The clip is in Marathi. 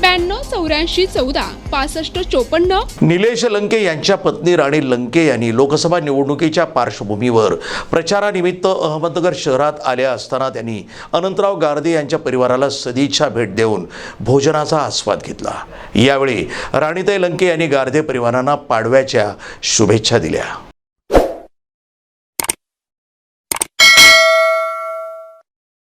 ब्याण्णव चौऱ्याऐंशी चौदा पासष्ट चोपन्न. निलेश लंके यांच्या पत्नी राणी लंके यांनी लोकसभा निवडणुकीच्या पार्श्वभूमीवर प्रचारानिमित्त अहमदनगर शहरात आल्या असताना त्यांनी अनंतराव गारदे यांच्या परिवाराला सदिच्छा भेट देऊन भोजनाचा आस्वाद घेतला. यावेळी राणीताई लंके यांनी गारदे परिवारांना पाडव्याच्या शुभेच्छा दिल्या.